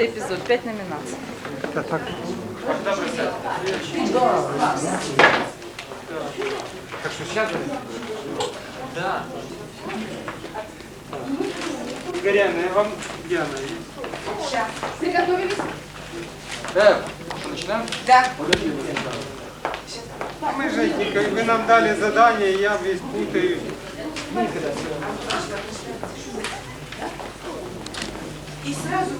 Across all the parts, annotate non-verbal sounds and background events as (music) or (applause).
Эпизод, пять номинаций. Так что сейчас... Да. Горяная, вам Диана есть? Приготовились? Да, что, начинаем? Да. А мы же, вы нам дали задание, я весь путаюсь. И сразу.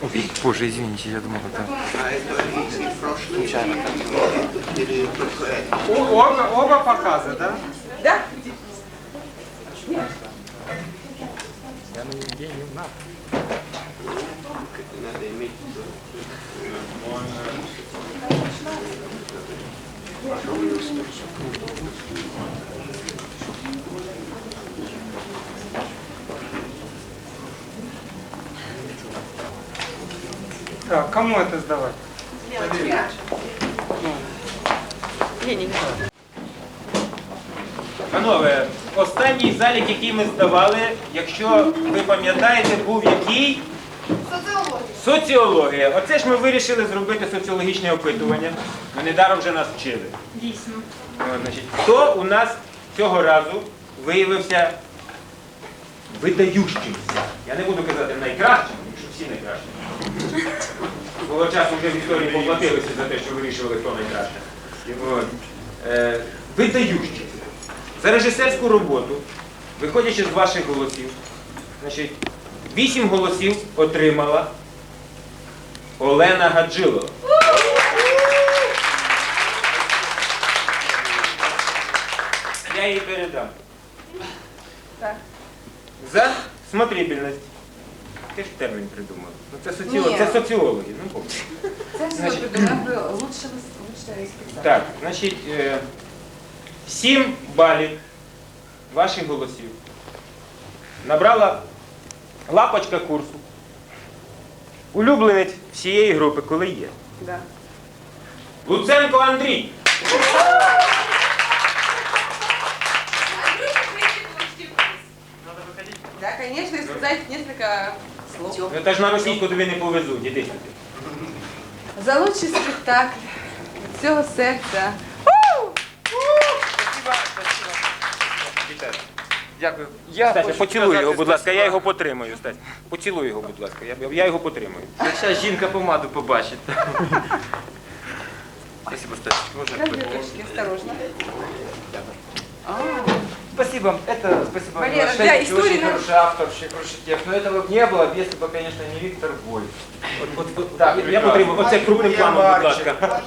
Ой, боже, извините, я думал, это... О- оба, оба показа, да? Да? Так, кому это сдавать? Панове, останній залік, який ми здавали, якщо ви пам'ятаєте, був який? Социология. Соціологія. Оце ж ми вирішили зробити соціологічне опитування. Ми недаром вже нас вчили. Дійсно. От, значить, хто у нас цього разу виявився видающимся? Я не буду казати найкращим, тому що всі найкращі. Свого часу вже в історії поплатилися за те, що вирішували, хто найкраще. От. Е, видающимся. За режисерську роботу, виходячи з ваших голосів, значить, вісім голосів отримала Олена Гаджилова. Я їй передам. За смотрибельність. Ти ж термін придумав. Ну, це, соціо... Ні. це соціологи. Ну, помню. Це все придумав лучшего, лучшего специалиста. Так, значить, е, 7 балів ваших голосів набрала лапочка курсу. Улюбленець всієї групи, коли є. Да. Луценко Андрій. Да, конечно, и сказать несколько слов. Ну, та ж на російську тобі не повезуть, іди сюди. За лучший спектакль від всього серця. Дякую. Я Стася, хочу поцілуй сказати його, будь ласка, я його потримаю. Стась. Поцілуй його, будь ласка. Я, я його потримую. Зараз жінка помаду побачить. Спасибо, Стас. Конфеточки, осторожно. А, Спасибо. Это спасибо. Валера, Вашей, да, очень история на- хороший автор, очень хороший текст. Но этого бы не было, если бы, конечно, не Виктор Вольф. От, от, от, так, я потримую. Оце крупним планом, будь ласка.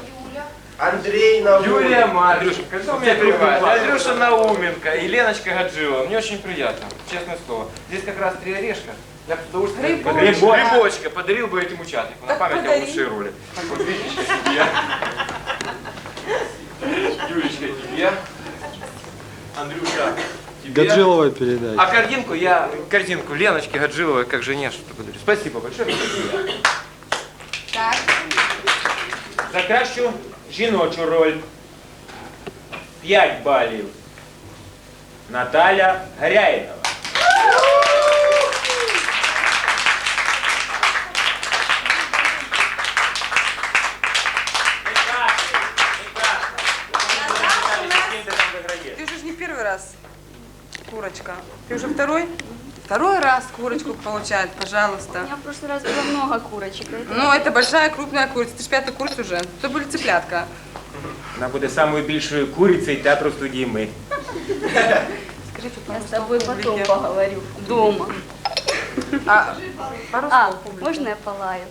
Андрей Науменко. Юлия Марченко. Что меня план. Андрюша Науменко и Леночка Гаджиева. Мне очень приятно, честное слово. Здесь как раз три орешка. Я бы с удовольствием Грибочка. подарил- грибочка подарил бы этим участникам. На память о лучшей роли. Вот видишь, тебе. Юлечка, тебе. Андрюша, тебе. Гаджиловой передать. А картинку я, картинку Леночки Гаджиловой как жене что-то подарю. Спасибо большое. так. За кращу жіночу роль 5 балів. Наталя Гаряїнова. Прекрасно, прекрасно. Ты уже ж не первый раз курочка. Ты уже второй? Второй раз курочку получает, У пожалуйста. меня в прошлый раз было много курочек. поэтому- Ну, это большая крупная курица. Ты ж пятый курс уже. То были цыплятка. Вона буде самою більшою курицею театру студії ми. Скажите, Я с пожалуйста, тобой в потом публике. поговорю. Дома. А, пару А, слов публике. можно я полаю?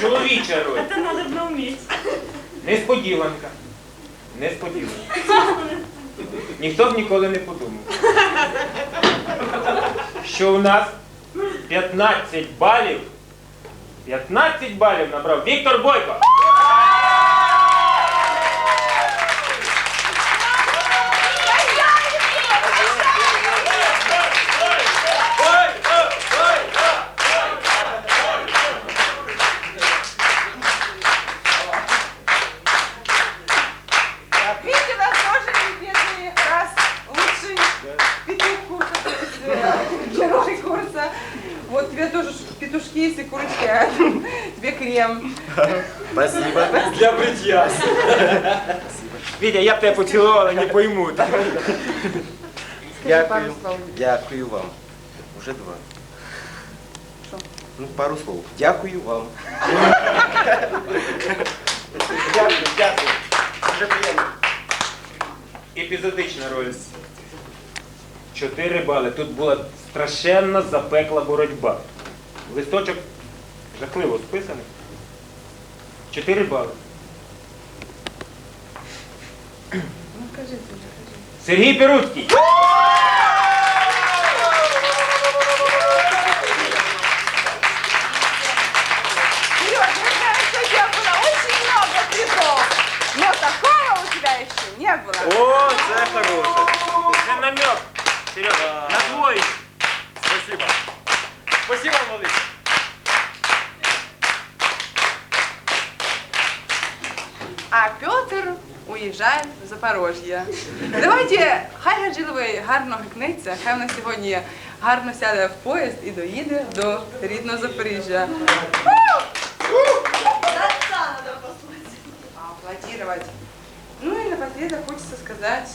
Чоловіча роль. Це треба вміти. Несподіванка. Несподіванка. Ніхто б ніколи не подумав. Що у нас 15 балів. 15 балів набрав Віктор Бойко. Вот тебе тоже петушки если и курочки, а (laughs) тебе крем. Спасибо. Для бритья. Вітя, я тебя тебе не пойму. Скажи пару Дякую. слов. Дякую вам. Уже два. Ну, пару слов. Дякую вам. дякую, дякую. Дуже приємно. Епізодична роль. Чотири бали. Тут була страшенна запекла боротьба. Листочок жахливо списаний. Чотири бали. Ну, кажи ти. Сергій Перуцький. Сереж, мы знаем, что у тебя было очень много призов, но такого у тебя еще не было. О, це хороше. Це намек. Серега, на твой. Спасибо. Спасибо, малыш. А Петр уїжджає в Запорожжя. Давайте, хай Гаджиловий гарно гикнеться, хай вона сьогодні гарно сяде в поїзд і доїде до рідного Запоріжжя. Аплодировать. Ну и напоследок хочется сказать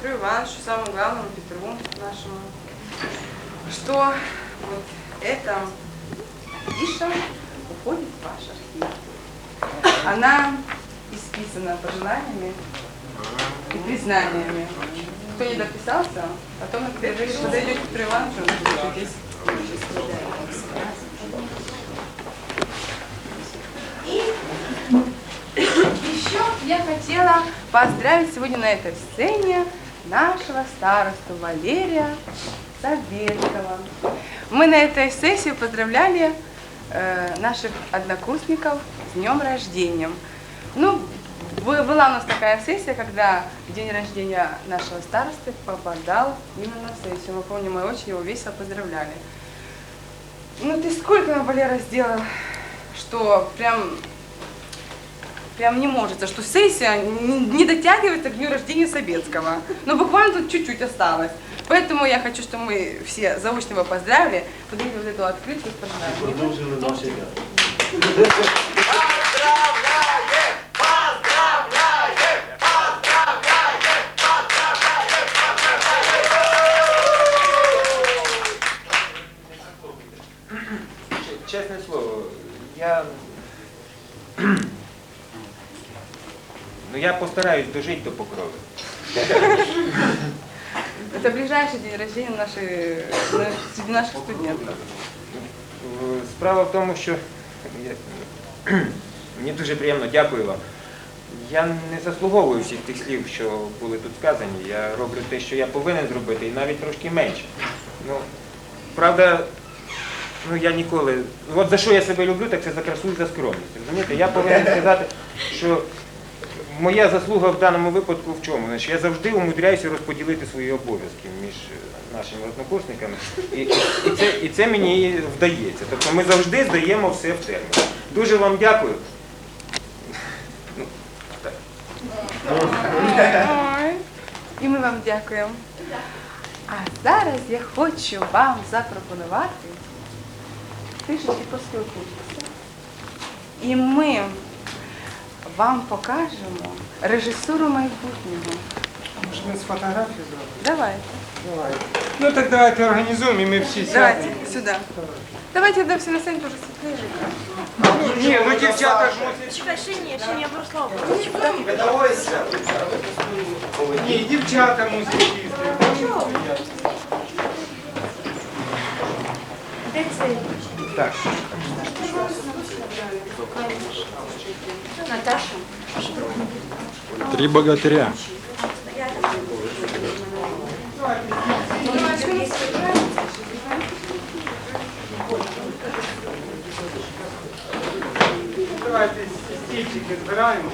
Петру Ивановичу, самому главному Петру нашему, что вот эта афиша уходит в ваш архив. Она исписана пожеланиями и признаниями. Кто не дописался, потом на перерыве подойдете к Петру Ивановичу, напишитесь. Еще я хотела поздравить сегодня на этой сцене нашего старосту Валерия Советского. Мы на этой сессии поздравляли э, наших однокурсников с днем рождения. Ну, бы- была у нас такая сессия, когда день рождения нашего старосты попадал именно в сессию. Мы помним, мы очень его весело поздравляли. Ну ты сколько нам, Валера, сделал, что прям прям не может, что сессия не дотягивается к дню рождения Собецкого. Ну, буквально тут чуть-чуть осталось. Поэтому я хочу, чтобы мы все заочно его поздравили, подарили вот эту открытку с пожеланиями. Постараюсь дожити до покрови. Это ближайший день рождения нашей, среди наших студентов. Справа в тому, що я- мені дуже приємно, дякую вам. Я не заслуговую всіх тих слів, що були тут сказані. Я роблю те, що я повинен зробити, і навіть трошки менше. Ну, правда, ну я ніколи. От за що я себе люблю, так це за красу і за скромність. Розумієте? Я повинен сказати, що моя заслуга в даному випадку в чому? Значить, я завжди умудряюся розподілити свої обов'язки між нашими однокурсниками. І, і, це, і це мені вдається. Тобто ми завжди здаємо все в термін. Дуже вам дякую. Ну, так. І ми вам дякуємо. А зараз я хочу вам запропонувати трішечки поспілкуватися. І ми вам покажемо режисуру майбутнього. Может, мы с фотографией сделаем? Давайте. Давай. Ну так давайте организуем, и мы все Давайте сядем. сюда. Давайте тогда все на сцене тоже светлее. Ну, не, ну девчата ж мусять. Видовойся. Ні, дівчата мусять їсти. Так. Три богатыря. Давайте стільчики збираємо.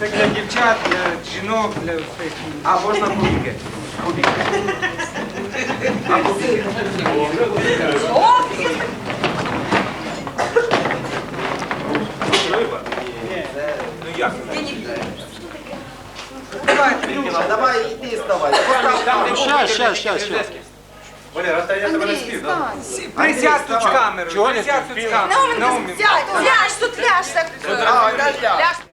Це для дівчат, для жінок, для всіх. А можна кубики? Кубики. А кубики? Давай, давай, іди вставай. Постав Там, камеру. Щас, щас, щас, щас. Валера, а я тебе не Андрій, спів, да? стань. Присядь тут камеру. Чого не Присядь тут камеру. Сядь, ляж тут, ляж так. А. Ляж